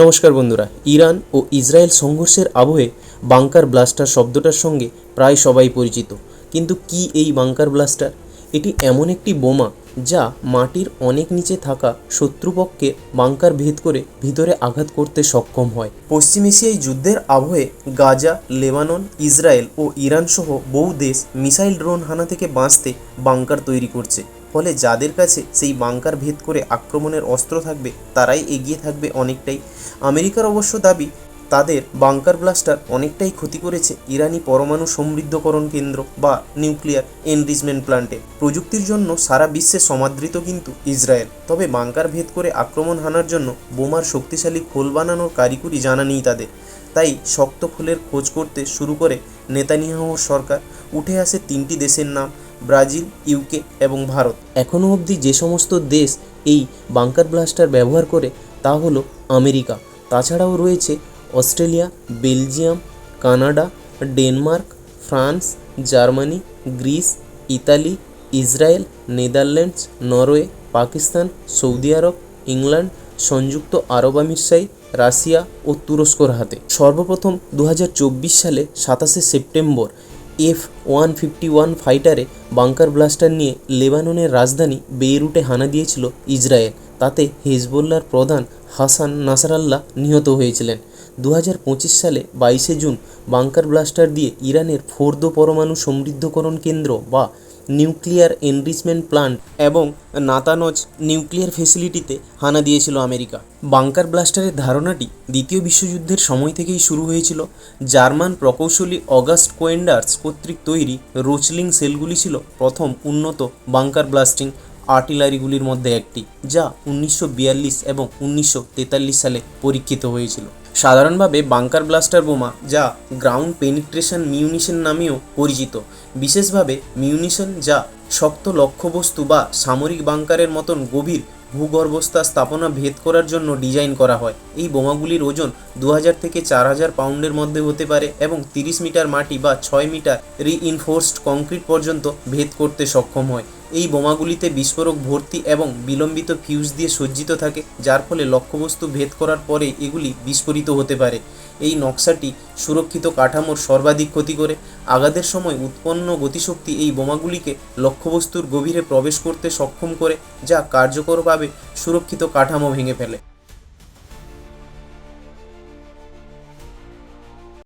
নমস্কার বন্ধুরা, ইরান ও ইসরায়েল সংঘর্ষের আবহে বাংকার ব্লাস্টার শব্দটার সঙ্গে প্রায় সবাই পরিচিত। কিন্তু কি এই বাংকার ব্লাস্টার? এটি এমন একটি বোমা যা মাটির অনেক নিচে থাকা শত্রুপক্ষকে বাংকার ভেদ করে ভিতরে আঘাত করতে সক্ষম হয়। পশ্চিম এশিয়ায় যুদ্ধের আবহে গাজা, লেবানন, ইসরায়েল ও ইরান সহ বহু দেশ মিসাইল ড্রোন হানা থেকে বাঁচতে বাংকার তৈরি করছে। ফলে যাদের কাছে সেই বাংকার ভেদ করে আক্রমণের অস্ত্র থাকবে, তারাই এগিয়ে থাকবে অনেকটাই। আমেরিকার অবশ্য দাবি, তাদের বাংকার ব্লাস্টার অনেকটাই ক্ষতি করেছে ইরানি পরমাণু সমৃদ্ধকরণ কেন্দ্র বা নিউক্লিয়ার এনরিচমেন্ট প্ল্যান্টে। প্রযুক্তির জন্য সারা বিশ্বে সমাদৃত কিন্তু ইসরায়েল। তবে বাংকার ভেদ করে আক্রমণ হানার জন্য বোমার শক্তিশালী খোল বানানোর কারিকুরি জানা নেই তাদের। তাই শক্ত খোলের খোঁজ করতে শুরু করে নেতানিয়াহুর সরকার। উঠে আসে তিনটি দেশের নাম ব্রাজিল ইউকে এবং ভারত। এখনও অবধি যে সমস্ত দেশ এই বাংকার ব্লাস্টার ব্যবহার করে তা হলো আমেরিকা। তাছাড়াও রয়েছে Australia, Belgium, Canada, Denmark, France, Germany, Greece, Italy, Israel, Netherlands, Norway, Pakistan, Saudi Arab, England, সংযুক্ত আরব আমিরশাহী রাশিয়া ও তুরস্কর হাতে। সর্বপ্রথম দু হাজার চব্বিশ সালে সাতাশে September F one fifty one ফাইটারে bunker blaster নিয়ে লেবাননের রাজধানী বেইরুটে হানা দিয়েছিল ইসরায়েল। তাতে হেজবোল্লার প্রধান হাসান নাসারাল্লাহ নিহত হয়েছিলেন। দু হাজার পঁচিশ সালে বাইশে জুন বাংকার ব্লাস্টার দিয়ে ইরানের ফোর্দো পরমাণু সমৃদ্ধকরণ কেন্দ্র বা নিউক্লিয়ার এনরিচমেন্ট প্ল্যান্ট এবং নাতানজ নিউক্লিয়ার ফেসিলিটিতে হানা দিয়েছিল আমেরিকা। বাংকার ব্লাস্টারের ধারণাটি দ্বিতীয় বিশ্বযুদ্ধের সময় থেকেই শুরু হয়েছিল। জার্মান প্রকৌশলী অগাস্ট কোয়েন্ডার্স কর্তৃক তৈরি রোচলিং সেলগুলি ছিল প্রথম উন্নত বাংকার ব্লাস্টিং আর্টিলারিগুলির মধ্যে একটি, যা উনিশশো বিয়াল্লিশ এবং উনিশশো তেতাল্লিশ সালে পরীক্ষিত হয়েছিল। সাধারণভাবে বাংকার ব্লাস্টার বোমা যা গ্রাউন্ড পেনিট্রেশন মিউনিশন নামেও পরিচিত। বিশেষভাবে মিউনিশন যা শক্ত লক্ষ্যবস্তু বা সামরিক বাংকারের মতন গভীর ভূগর্ভস্থ স্থাপনা ভেদ করার জন্য ডিজাইন করা হয়। এই বোমাগুলির ওজন দু হাজার থেকে চার হাজার পাউন্ডের মধ্যে হতে পারে এবং তিরিশ মিটার মাটি বা ছয় মিটার রিইনফোর্সড কংক্রিট পর্যন্ত ভেদ করতে সক্ষম হয়। এই বোমাগুলিতে বিস্ফোরক ভর্তি এবং বিলম্বিত ফিউজ দিয়ে সজ্জিত থাকে, যার ফলে লক্ষ্যবস্তু ভেদ করার পরে এগুলি বিস্ফোরিত হতে পারে। এই নকশাটি সুরক্ষিত কাঠামোর সর্বাধিক ক্ষতি করে। আঘাতের সময় উৎপন্ন গতিশক্তি এই বোমাগুলিকে লক্ষ্যবস্তুর গভীরে প্রবেশ করতে সক্ষম করে, যা কার্যকরভাবে সুরক্ষিত কাঠামো ভেঙে ফেলে।